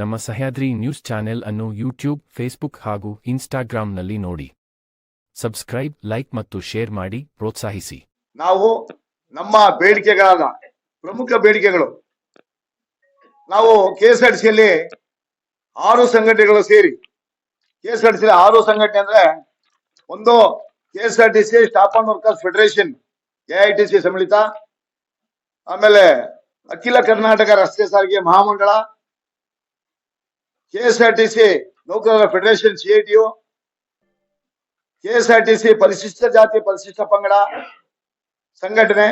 ನಮ್ಮ Sahyadri news channel ಅನ್ನು YouTube, Facebook ಹಾಗೂ ಇನ್ಸ್ಟಾಗ್ರಾಂನಲ್ಲಿ ನೋಡಿ. ಸಬ್ಸ್ಕ್ರೈಬ್, ಲೈಕ್ ಮತ್ತು ಶೇರ್ ಮಾಡಿ, ಪ್ರೋತ್ಸಾಹಿಸಿ. ನಾವು ನಮ್ಮ ಬೇಡಿಕೆಗಳಾದ ಪ್ರಮುಖ ಬೇಡಿಕೆಗಳು. ನಾವು ಕೆಎಸ್ಆರ್ಸಿಯಲ್ಲಿ ಆರು ಸಂಘಟನೆಗಳು ಸೇರಿ ಕೆಎಸ್ಆರ್ಟಿಸಿ ಆರು ಸಂಘಟನೆ ಅಂದ್ರೆ ಒಂದು KSRTC staff and workers federation AITC ಸಮ್ಮಿಳಿತ ಆಮೇಲೆ ಅಖಿಲ ಕರ್ನಾಟಕ ರಸ್ತೆ ಸಾರಿಗೆ ಮಹಾಮಂಡಳ ಕೆಎಸ್ಆರ್ಟಿಸಿ ನೌಕರರ ಫೆಡರೇಷನ್ ಸಿಐಟಿಯು ಕೆಎಸ್ಆರ್ಟಿಸಿ ಪರಿಶಿಷ್ಟ ಜಾತಿ, ಪರಿಶಿಷ್ಟ ಪಂಗಡ, ಸಂಘಟನೆ.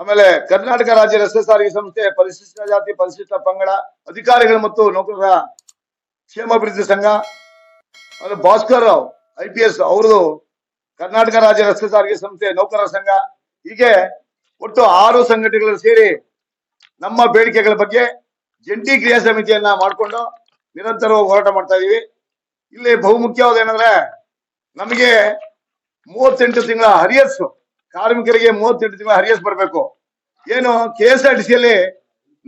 ಆಮೇಲೆ ಕರ್ನಾಟಕ ರಾಜ್ಯ ರಸ್ತೆ ಸಾರಿಗೆ ಸಂಸ್ಥೆ, ಪರಿಶಿಷ್ಟ ಜಾತಿ, ಪರಿಶಿಷ್ಟ ಪಂಗಡ, ಅಧಿಕಾರಿಗಳು ಮತ್ತು ನೌಕರರ ಕ್ಷೇಮಾಭಿವೃದ್ಧಿ ಸಂಘ. ಆಮೇಲೆ ಭಾಸ್ಕರ್ ಐ ಪಿ ಎಸ್ ಅವರದು ಕರ್ನಾಟಕ ರಾಜ್ಯ ರಸ್ತೆ ಸಾರಿಗೆ ಸಂಸ್ಥೆ, ನೌಕರರ ಸಂಘ. ಹೀಗೆ ಒಟ್ಟು ಆರು ಸಂಘಟನೆಗಳು ಸೇರಿ ನಮ್ಮ ಬೇಡಿಕೆಗಳ ಬಗ್ಗೆ ಜಂಟಿ ಕ್ರಿಯಾ ಸಮಿತಿಯನ್ನ ಮಾಡಿಕೊಂಡು ನಿರಂತರವಾಗಿ ಹೋರಾಟ ಮಾಡ್ತಾ ಇದೀವಿ. ಇಲ್ಲಿ ಬಹುಮುಖ್ಯವಾದ ಏನಂದ್ರೆ ನಮಗೆ ಮೂವತ್ತೆಂಟು ತಿಂಗಳ ಹರಿಯಸ್, ಕಾರ್ಮಿಕರಿಗೆ ಮೂವತ್ತೆಂಟು ತಿಂಗಳ ಹರಿಯಸ್ ಬರಬೇಕು. ಏನು ಕೆ ಎಸ್ ಆರ್ ಟಿ ಸಿಯಲ್ಲಿ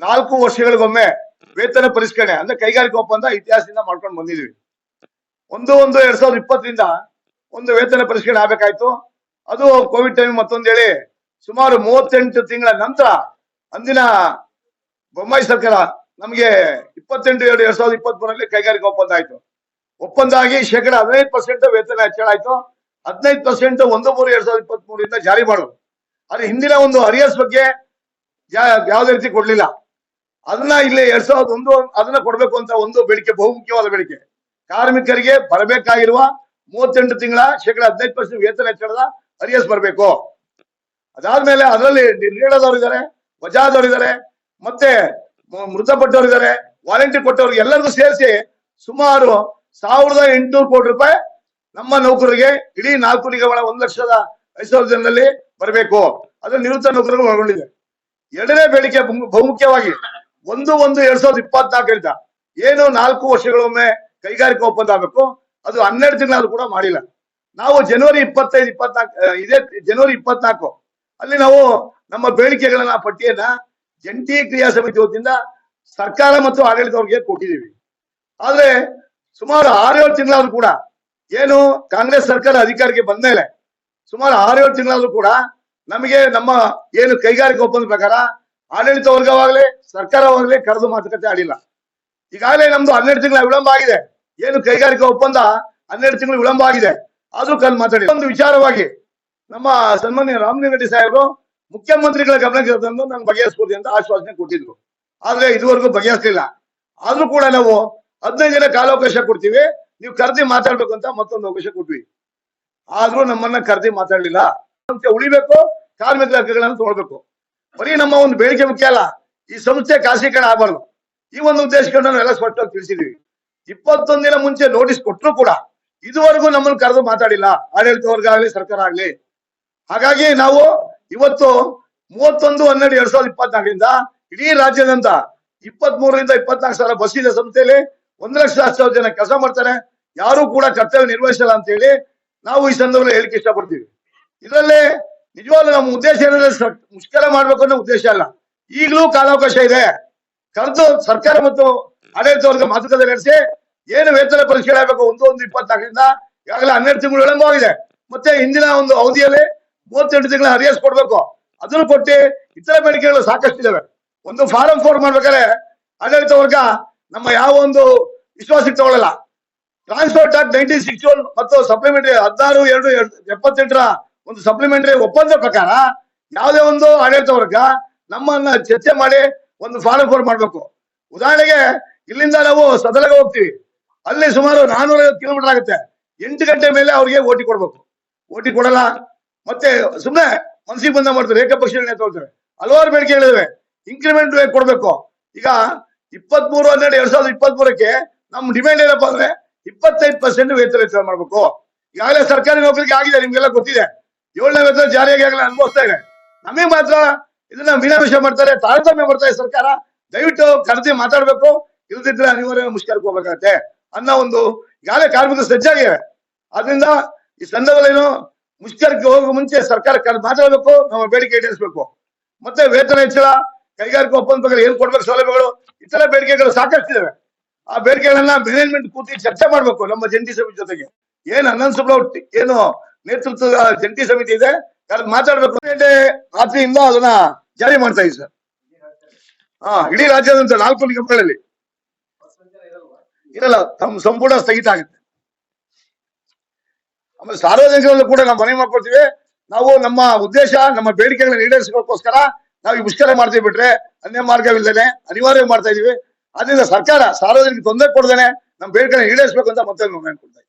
ನಾಲ್ಕು ವರ್ಷಗಳಿಗೊಮ್ಮೆ ವೇತನ ಪರಿಷ್ಕರಣೆ, ಅಂದ್ರೆ ಕೈಗಾರಿಕಾ ಒಪ್ಪಂದ ಇತಿಹಾಸದಿಂದ ಮಾಡ್ಕೊಂಡು ಬಂದಿದ್ವಿ. ಒಂದು ಒಂದು ಎರಡ್ ಸಾವಿರದ ಇಪ್ಪತ್ತರಿಂದ ಒಂದು ವೇತನ ಪರಿಷ್ಕರಣೆ ಆಗ್ಬೇಕಾಯ್ತು. ಅದು ಕೋವಿಡ್ ಟೈಮ್ ಮತ್ತೊಂದು ಹೇಳಿ ಸುಮಾರು ಮೂವತ್ತೆಂಟು ತಿಂಗಳ ನಂತರ ಅಂದಿನ ಬೊಮ್ಮಾಯಿ ಸರ್ಕಾರ ನಮಗೆ ಇಪ್ಪತ್ತೆಂಟು ಎರಡು ಎರಡ್ ಸಾವಿರದ ಇಪ್ಪತ್ತ್ ಮೂರರಲ್ಲಿ ಕೈಗಾರಿಕಾ ಒಪ್ಪಂದ ಆಯ್ತು. ಒಪ್ಪಂದ ಆಗಿ ಶೇಕಡ ಹದಿನೈದು ಪರ್ಸೆಂಟ್ ವೇತನ ಹೆಚ್ಚಳ ಆಯ್ತು. ಹದಿನೈದು ಪರ್ಸೆಂಟ್ ಒಂದು ಮೂರು ಎರಡ್ ಸಾವಿರದ ಇಪ್ಪತ್ತ್ ಮೂರಿಂದ ಜಾರಿ ಮಾಡೋದು. ಆದ್ರೆ ಹಿಂದಿನ ಒಂದು ಹರಿಯರ್ಸ್ ಬಗ್ಗೆ ಯಾವುದೇ ರೀತಿ ಕೊಡ್ಲಿಲ್ಲ. ಅದನ್ನ ಇಲ್ಲಿ ಎರಡ್ ಸಾವಿರದ ಒಂದು, ಅದನ್ನ ಕೊಡ್ಬೇಕು ಅಂತ ಒಂದು ಬೇಡಿಕೆ, ಬಹುಮುಖ್ಯವಾದ ಬೇಡಿಕೆ. ಕಾರ್ಮಿಕರಿಗೆ ಬರಬೇಕಾಗಿರುವ ಮೂವತ್ತೆಂಟು ತಿಂಗಳ ಶೇಕಡ ಹದಿನೈದು ಪರ್ಸೆಂಟ್ ವೇತನ ಹೆಚ್ಚಳದ ಹರಿಯರ್ಸ್ ಬರಬೇಕು. ಅದಾದ್ಮೇಲೆ ಅದರಲ್ಲಿ ನಿರ್ಣಯದವರಿದ್ದಾರೆ ಇದ್ದಾರೆ ವಜಾದವ್ರು ಇದ್ದಾರೆ ಮತ್ತೆ ಮೃತಪಟ್ಟವ್ರು ಇದ್ದಾರೆ ವಾರಂಟಿ ಕೊಟ್ಟವ್ರಿಗೆ ಎಲ್ಲರಿಗೂ ಸೇರಿಸಿ ಸುಮಾರು ಸಾವಿರದ ಎಂಟುನೂರು ಕೋಟಿ ರೂಪಾಯಿ ನಮ್ಮ ನೌಕರರಿಗೆ, ಇಡೀ ನಾಲ್ಕು ನಿಗಮಗಳ ಒಂದು ಲಕ್ಷದ ಐದು ಸಾವಿರ ಜನರಲ್ಲಿ ಬರಬೇಕು. ಅದ್ರ ನಿವೃತ್ತ ನೌಕರರು ಒಳಗೊಂಡಿದೆ. ಎರಡನೇ ಬೇಡಿಕೆ ಬಹು- ಬಹುಮುಖ್ಯವಾಗಿ ಒಂದು ಒಂದು ಎರಡ್ ಸಾವಿರದ ಇಪ್ಪತ್ನಾಲ್ಕರಿಂದ ಏನು ನಾಲ್ಕು ವರ್ಷಗಳೊಮ್ಮೆ ಕೈಗಾರಿಕಾ ಒಪ್ಪಂದ ಆಗಬೇಕು. ಅದು ಹನ್ನೆರಡು ತಿಂಗಳಾದ್ರೂ ಕೂಡ ಮಾಡಿಲ್ಲ. ನಾವು ಜನವರಿ ಇಪ್ಪತ್ತೈದು, ಇಪ್ಪತ್ನಾಲ್ಕು ಇದೇ ಜನವರಿ ಇಪ್ಪತ್ನಾಲ್ಕು, ಅಲ್ಲಿ ನಾವು ನಮ್ಮ ಬೇಡಿಕೆಗಳನ್ನ, ಪಟ್ಟಿಯನ್ನ ಜಂಟಿ ಕ್ರಿಯಾ ಸಮಿತಿ ವತಿಯಿಂದ ಸರ್ಕಾರ ಮತ್ತು ಆಡಳಿತವ್ರಿಗೆ ಕೊಟ್ಟಿದ್ದೀವಿ. ಆದ್ರೆ ಸುಮಾರು ಆರೇಳು ತಿಂಗಳಾದ್ರೂ ಕೂಡ ಏನು ಕಾಂಗ್ರೆಸ್ ಸರ್ಕಾರ ಅಧಿಕಾರಕ್ಕೆ ಬಂದ ಮೇಲೆ ಸುಮಾರು ಆರೇಳು ತಿಂಗಳಾದ್ರೂ ಕೂಡ ನಮಗೆ ನಮ್ಮ ಏನು ಕೈಗಾರಿಕಾ ಒಪ್ಪಂದ ಪ್ರಕಾರ ಆಡಳಿತ ವರ್ಗವಾಗಲಿ, ಸರ್ಕಾರವಾಗಲಿ ಕರೆದು ಮಾತುಕತೆ ಆಡಿಲ್ಲ. ಈಗಾಗಲೇ ನಮ್ದು ಹನ್ನೆರಡು ತಿಂಗಳ ವಿಳಂಬ ಆಗಿದೆ. ಏನು ಕೈಗಾರಿಕಾ ಒಪ್ಪಂದ ಹನ್ನೆರಡು ತಿಂಗಳು ವಿಳಂಬ ಆಗಿದೆ. ಆದ್ರೂ ಕಲ್ ಮಾತಾಡಿ. ಒಂದು ವಿಚಾರವಾಗಿ ನಮ್ಮ ಸನ್ಮಾನ್ಯ ರಾಮಲಿಂಗರೆಡ್ಡಿ ಸಾಹೇಬರು ಮುಖ್ಯಮಂತ್ರಿಗಳ ಗಮನಕ್ಕೆ ತಂದು ನಂಗೆ ಬಗೆಹರಿಸ್ಬೋದು ಅಂತ ಆಶ್ವಾಸನೆ ಕೊಟ್ಟಿದ್ರು. ಆದ್ರೆ ಇದುವರೆಗೂ ಬಗೆಹರಿಸಲಿಲ್ಲ. ಆದ್ರೂ ಕೂಡ ನಾವು ಹದಿನೈದು ದಿನ ಕಾಲಾವಕಾಶ ಕೊಡ್ತೀವಿ. ನೀವು ಕರೆದಿ ಮಾತಾಡ್ಬೇಕು ಅಂತ ಮತ್ತೊಂದು ಅವಕಾಶ ಕೊಟ್ವಿ. ಆದ್ರೂ ನಮ್ಮನ್ನ ಕರೆದಿ ಮಾತಾಡ್ಲಿಲ್ಲ. ಉಳಿಬೇಕು ಕಾರ್ಮಿಕರ ಹಕ್ಕುಗಳನ್ನು ತಗೊಳ್ಬೇಕು ಬರೀ ನಮ್ಮ ಒಂದು ಬೇಡಿಕೆ ಮುಖ್ಯ ಅಲ್ಲ, ಈ ಸಂಸ್ಥೆ ಖಾಸಗೀಕರಣ ಆಗಬಾರ್ದು. ಈ ಒಂದು ಉದ್ದೇಶಕ್ಕೆ ನಾವು ಎಲ್ಲ ಸ್ಪಷ್ಟವಾಗಿ ತಿಳಿಸಿದ್ವಿ. ಇಪ್ಪತ್ತೊಂದು ದಿನ ಮುಂಚೆ ನೋಟಿಸ್ ಕೊಟ್ಟರು ಕೂಡ ಇದುವರೆಗೂ ನಮ್ಮನ್ನು ಕರೆದು ಮಾತಾಡಿಲ್ಲ. ಆಡಳಿತ ವರ್ಗ ಆಗಲಿ, ಸರ್ಕಾರ ಆಗ್ಲಿ. ಹಾಗಾಗಿ ನಾವು ಇವತ್ತು ಮೂವತ್ತೊಂದು, ಹನ್ನೆರಡು, ಎರಡ್ ಸಾವಿರದ ಇಪ್ಪತ್ನಾಲ್ಕರಿಂದ ಇಡೀ ರಾಜ್ಯದಂತ ಇಪ್ಪತ್ತ್ ಮೂರರಿಂದ ಇಪ್ಪತ್ನಾಲ್ಕು ಸಾವಿರ ಬಸ್ ಇದೆ ಸಂಸ್ಥೆಯಲ್ಲಿ. ಒಂದು ಲಕ್ಷ ಹತ್ತು ಸಾವಿರ ಜನ ಕೆಲಸ ಮಾಡ್ತಾರೆ. ಯಾರು ಕೂಡ ಕರ್ತವ್ಯ ನಿರ್ವಹಿಸಲ್ಲ ಅಂತ ಹೇಳಿ ನಾವು ಈ ಸಂದರ್ಭದಲ್ಲಿ ಹೇಳಿಕೆ ಇಷ್ಟಪಡ್ತೀವಿ. ಇದರಲ್ಲಿ ನಿಜವಾಗ್ಲೂ ನಮ್ಮ ಉದ್ದೇಶ ಏನಂದ್ರೆ ಮುಷ್ಕರ ಮಾಡ್ಬೇಕು ಅನ್ನೋ ಉದ್ದೇಶ ಅಲ್ಲ. ಈಗಲೂ ಕಾಲಾವಕಾಶ ಇದೆ. ಕರೆದು ಸರ್ಕಾರ ಮತ್ತು ಆಡಳಿತ ವರ್ಗ ಮಾತುಕತೆ ನಡೆಸಿ ಏನು ವೇತನ ಪರಿಶೀಲನೆ ಆಗಬೇಕು ಒಂದು ಒಂದು, ಇಪ್ಪತ್ನಾಲ್ಕರಿಂದ ಈಗಾಗಲೇ ಹನ್ನೆರಡು ತಿಂಗಳು ವಿಳಂಬವಾಗಿದೆ. ಮತ್ತೆ ಹಿಂದಿನ ಒಂದು ಅವಧಿಯಲ್ಲಿ ಮೂವತ್ತೆಂಟು ತಿಂಗಳ ಹರಿಯಸ್ ಕೊಡ್ಬೇಕು. ಅದನ್ನು ಕೊಟ್ಟು ಇತರ ಬೇಡಿಕೆಗಳು ಸಾಕಷ್ಟು ಇದಾವೆ. ಒಂದು ಫಾರಂ ಫೋರ್ ಮಾಡ್ಬೇಕಾದ್ರೆ ಆಡಳಿತ ವರ್ಗ ನಮ್ಮ ಯಾವ ಒಂದು ವಿಶ್ವಾಸಕ್ಕೆ ತಗೊಳ್ಳಲ್ಲ transport act nineteen sixty one ಮತ್ತು ಸಪ್ಲಿಮೆಂಟರಿ ಹದಿನಾರು, ಎರಡು ಎಪ್ಪತ್ತೆಂಟರ ಒಂದು ಸಪ್ಲಿಮೆಂಟರಿ ಒಪ್ಪಂದ ಪ್ರಕಾರ ಯಾವುದೇ ಒಂದು ಆಡಳಿತ ವರ್ಗ ನಮ್ಮನ್ನ ಚರ್ಚೆ ಮಾಡಿ ಒಂದು ಫಾರಂ ಫೋರ್ ಮಾಡಬೇಕು. ಉದಾಹರಣೆಗೆ ಇಲ್ಲಿಂದ ನಾವು ಸದಲಗೆ ಹೋಗ್ತೀವಿ. ಅಲ್ಲಿ ಸುಮಾರು ನಾನೂರೈವತ್ತು ಕಿಲೋಮೀಟರ್ ಆಗುತ್ತೆ. ಎಂಟು ಗಂಟೆ ಮೇಲೆ ಅವ್ರಿಗೆ ಓಟಿ ಕೊಡ್ಬೇಕು. ಓಟಿ ಕೊಡಲ್ಲ. ಮತ್ತೆ ಸುಮ್ಮನೆ ಮನಸ್ಸಿಗೆ ಬಂದ ಮಾಡ್ತಾರೆ ಏಕಪಕ್ಷೀಯ ತಗೊಳ್ತಾರೆ. ಹಲವಾರು ಬೇಡಿಕೆಗಳಿವೆ ಇನ್ಕ್ರಿಮೆಂಟ್ ಕೊಡ್ಬೇಕು. ಈಗ ಇಪ್ಪತ್ತ್ ಮೂರು ಹನ್ನೆರಡು, ಎರಡ್ ಸಾವಿರದ ಇಪ್ಪತ್ತ್ ಮೂರಕ್ಕೆ ನಮ್ ಡಿಮ್ಯಾಂಡ್ ಏನಪ್ಪ ಅಂದ್ರೆ ಇಪ್ಪತ್ತೈದು ಪರ್ಸೆಂಟ್ ವೇತನ ಹೆಚ್ಚಳ ಮಾಡ್ಬೇಕು. ಈಗಾಗಲೇ ಸರ್ಕಾರಿ ನೌಕರಿಗೆ ಆಗಿದೆ, ನಿಮ್ಗೆಲ್ಲ ಗೊತ್ತಿದೆ. ಏಳನೇ ವೇತನ ಜಾರಿಯಾಗಿ ಆಗಲ್ಲ ಅನುಭವಿಸ್ತಾ ಇದೆ. ನಮಗೆ ಮಾತ್ರ ಇದನ್ನ ವಿನಾಮಿಷ ಮಾಡ್ತಾರೆ, ತಾರತಮ್ಯ ಮಾಡ್ತಾರೆ ಸರ್ಕಾರ. ದಯವಿಟ್ಟು ಕರೆದಿ ಮಾತಾಡ್ಬೇಕು. ಇಲ್ದಿದ್ರೆ ಅನಿವಾರ್ಯ ಮುಷ್ಕರಕ್ಕೆ ಹೋಗ್ಬೇಕಾಗತ್ತೆ ಅನ್ನೋ ಒಂದು ಈಗಾಗಲೇ ಕಾರ್ಮಿಕರು ಸಜ್ಜಾಗಿವೆ ಆದ್ರಿಂದ ಈ ಸಂದರ್ಭದಲ್ಲಿ ಮುಷ್ಕರಕ್ಕೆ ಹೋಗುವ ಮುಂಚೆ ಸರ್ಕಾರ ಕರೆದು ಮಾತಾಡಬೇಕು ನಮ್ಮ ಬೇಡಿಕೆ ಈಡೇರಿಸಬೇಕು. ಮತ್ತೆ ವೇತನ ಹೆಚ್ಚಳ, ಕೈಗಾರಿಕಾ ಒಪ್ಪಂದ ಬಗ್ಗೆ ಏನ್ ಕೊಡ್ಬೇಕು, ಸೌಲಭ್ಯಗಳು, ಇತರ ಬೇಡಿಕೆಗಳು ಸಾಕಷ್ಟಿದ್ದಾವೆ ಆ ಬೇಡಿಕೆಗಳನ್ನ ಮ್ಯಾನೇಜ್ಮೆಂಟ್ ಕೂತಿ ಚರ್ಚೆ ಮಾಡಬೇಕು ನಮ್ಮ ಜಂಟಿ ಸಮಿತಿ ಜೊತೆಗೆ. ಏನ್ ಸುಬ್ರಹ್ಮಣ್ಯ ಏನು ನೇತೃತ್ವದ ಜಂಟಿ ಸಮಿತಿ ಇದೆ, ಯಾರು ಮಾತಾಡಬೇಕು ರಾತ್ರಿಯಿಂದ ಅದನ್ನ ಜಾರಿ ಮಾಡ್ತಾ ಇದ್ದೀವಿ ಸರ್. ಹಾ, ಇಡೀ ರಾಜ್ಯಾದ್ಯಂತ ನಾಲ್ಕು ನಿಗಮಗಳಲ್ಲಿ. ಇರಲ್ಲ, ತಮ್ಮ ಸಂಪೂರ್ಣ ಸ್ಥಗಿತ ಆಗುತ್ತೆ. ಆಮೇಲೆ ಸಾರ್ವಜನಿಕರಲ್ಲೂ ಕೂಡ ನಾವು ಮನವಿ ಮಾಡ್ಕೊಳ್ತೀವಿ. ನಾವು ನಮ್ಮ ಉದ್ದೇಶ, ನಮ್ಮ ಬೇಡಿಕೆಗಳನ್ನ ಈಡೇರಿಸೋಕ್ಕೋಸ್ಕರ ನಾವು ಈ ಮುಷ್ಕರ ಮಾಡ್ತೀವಿ ಬಿಟ್ರೆ ಅನ್ಯ ಮಾರ್ಗವಿಲ್ಲದೆ ಅನಿವಾರ್ಯ ಮಾಡ್ತಾ ಇದೀವಿ. ಅದರಿಂದ ಸರ್ಕಾರ ಸಾರ್ವಜನಿಕ ತೊಂದರೆ ಕೊಡ್ದೇನೆ ನಮ್ಮ ಬೇಡಿಕೆಗಳನ್ನ ಈಡೇರಿಸಬೇಕು ಅಂತ ಮತ್ತೆ ನಾವು ಅನ್ಕೊಳ್ತಾ